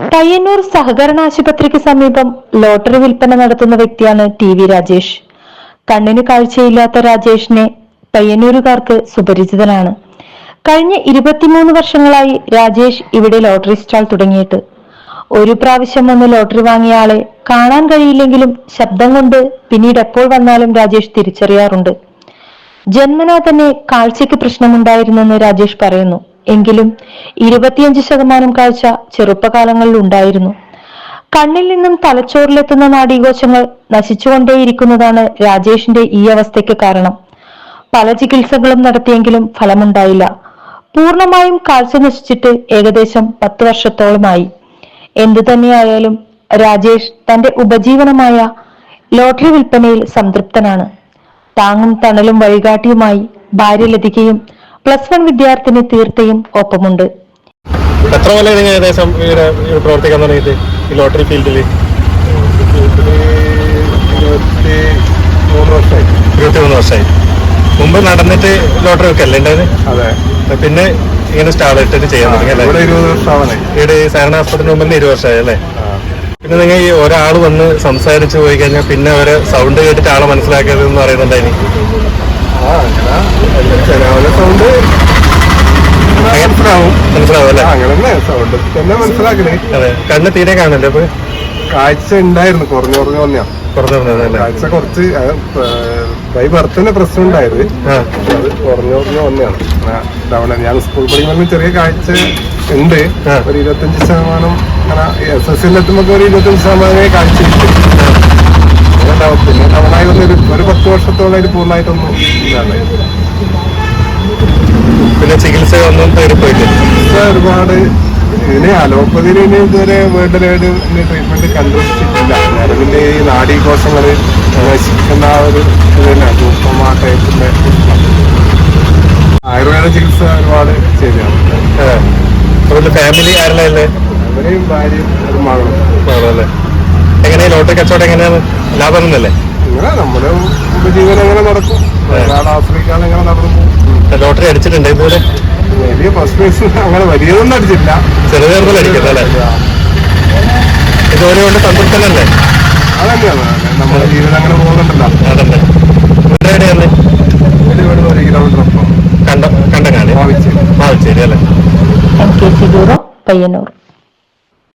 പയ്യന്നൂർ സഹകരണ ആശുപത്രിക്ക് സമീപം ലോട്ടറി വിൽപ്പന നടത്തുന്ന വ്യക്തിയാണ് ടി വി രാജേഷ്. കണ്ണിന് കാഴ്ചയില്ലാത്ത രാജേഷിനെ പയ്യന്നൂരുകാർക്ക് സുപരിചിതനാണ്. കഴിഞ്ഞ ഇരുപത്തിമൂന്ന് വർഷങ്ങളായി രാജേഷ് ഇവിടെ ലോട്ടറി സ്റ്റാൾ തുടങ്ങിയിട്ട്. ഒരു പ്രാവശ്യം വന്ന് ലോട്ടറി വാങ്ങിയ ആളെ കാണാൻ കഴിയില്ലെങ്കിലും ശബ്ദം കൊണ്ട് പിന്നീട് എപ്പോൾ വന്നാലും രാജേഷ് തിരിച്ചറിയാറുണ്ട്. ജന്മനാ തന്നെ കാഴ്ചയ്ക്ക് പ്രശ്നമുണ്ടായിരുന്നെന്ന് രാജേഷ് പറയുന്നു. എങ്കിലും ഇരുപത്തിയഞ്ച് ശതമാനം കാഴ്ച ചെറുപ്പകാലങ്ങളിൽ ഉണ്ടായിരുന്നു. കണ്ണിൽ നിന്നും തലച്ചോറിലെത്തുന്ന നാഡീകോശങ്ങൾ നശിച്ചുകൊണ്ടേയിരിക്കുന്നതാണ് രാജേഷിന്റെ ഈ അവസ്ഥയ്ക്ക് കാരണം. പല ചികിത്സകളും നടത്തിയെങ്കിലും ഫലമുണ്ടായില്ല. പൂർണമായും കാഴ്ച നശിച്ചിട്ട് ഏകദേശം പത്ത് വർഷത്തോളമായി. എന്തു തന്നെയായാലും രാജേഷ് തന്റെ ഉപജീവനമായ ലോട്ടറി വിൽപ്പനയിൽ സംതൃപ്തനാണ്. താങ്ങും തണലും വഴികാട്ടിയുമായി ഭാര്യ ലതികയും പ്ലസ് വൺ വിദ്യാർത്ഥിനി തീർത്ഥയും ഒപ്പമുണ്ട്. എത്ര കൊല്ലം നിങ്ങൾ ഏകദേശം പ്രവർത്തിക്കാൻ തുടങ്ങിയിട്ട് ഈ ലോട്ടറി ഫീൽഡിൽ ഇരുപത്തി മൂന്ന് വർഷമായി. ഇരുപത്തിമൂന്ന് വർഷമായി. മുമ്പ് നടന്നിട്ട് ലോട്ടറി ഒക്കെ അല്ലേ ഉണ്ടായത് അതെ. പിന്നെ ഇങ്ങനെ സ്റ്റാൾ ഇട്ടിട്ട് ചെയ്യാൻ തുടങ്ങി ഇവിടെ അല്ലേ ഇരുപത് വർഷമാവണേ. ഇവിടെ ഈ സഹകരണ ആസ്പത്രിന് മുമ്പ് ഇരുപത് വർഷമായി അല്ലേ? പിന്നെ നിങ്ങൾ ഈ ഒരാൾ വന്ന് സംസാരിച്ചു പോയി കഴിഞ്ഞാൽ പിന്നെ അവരെ സൗണ്ട് കേട്ടിട്ട് ആളെ മനസ്സിലാക്കിയത് എന്ന് ചില സൗണ്ട് മനസ്സിലാവും. മനസ്സിലാവും അല്ലേ? അങ്ങനെ തന്നെ സൗണ്ട് മനസ്സിലാക്കണേ? അതെ. കണ്ണ് തീരെ കാണല്ലേ അപ്പൊ കാഴ്ച ഉണ്ടായിരുന്നു കുറഞ്ഞു കുറഞ്ഞു വന്നാ കുറഞ്ഞു കാഴ്ച കുറച്ച് ബൈ ബർത്തിന്റെ പ്രശ്നം ഉണ്ടായത്. അത് കുറഞ്ഞു കുറഞ്ഞു വന്നെയാണ് തവണ ഞാൻ സ്കൂൾ പഠിക്കുമ്പോൾ ചെറിയ കാഴ്ച ഉണ്ട്. ഒരു ഇരുപത്തഞ്ച് ശതമാനം അങ്ങനെ എസ് എസ് ഒരു ഇരുപത്തഞ്ച് ശതമാനമേ കാഴ്ച പിന്നെ തവണ ഒരു പത്ത് വർഷത്തോളം പൂർണമായിട്ടൊന്നും പിന്നെ ചികിത്സ ഒന്നും തീർപ്പില്ല ഒരുപാട് ഇതിന് അലോപ്പതി ഇനി ഇതുവരെ വേൾഡ് ലെവൽ ട്രീറ്റ്മെന്റ് കണ്ടുപിടിച്ചിട്ടില്ല. പിന്നെ ഈ നാഡീകോശങ്ങൾ നശിക്കുന്ന ആ ഒരു ഇത് തന്നെ ടൈപ്പിന്റെ ആയുർവേദ ചികിത്സ ഒരുപാട് ശരിയാണ് ഫാമിലി ആരല്ലേ അവരെയും ഭാര്യയും ഒരു മകളും. എങ്ങനെയാ? ലോട്ടറി കച്ചവടം എങ്ങനെയാണ്? ലാഭം എന്നല്ലേ ഇങ്ങനെ നമ്മുടെ ഉപജീവനം എങ്ങനെ നടക്കും? ഒരാളെ ആശ്രയിക്കാതെ എങ്ങനെ നടക്കും പോകും? ലോട്ടറി അടിച്ചിട്ടുണ്ട് ഇതുപോലെ വലിയ ഫസ്റ്റ് പ്രൈസ് അങ്ങനെ വലിയതൊന്നും അടിച്ചില്ല അടിക്കുന്നത് അല്ലേ? ഇതുപോലെ കൊണ്ട് സംതൃപ്തനല്ലേ അതന്നെയാണ് നമ്മുടെ ജീവിതം അങ്ങനെ പോകുന്നുണ്ടല്ലോ. അതല്ലേ. എവിടെയാണ് ഒരു കിലോമീറ്റർ കണ്ട കണ്ടങ്ങാടി. മാവിച്ചേരി. അല്ലേ? പയ്യന്നൂർ.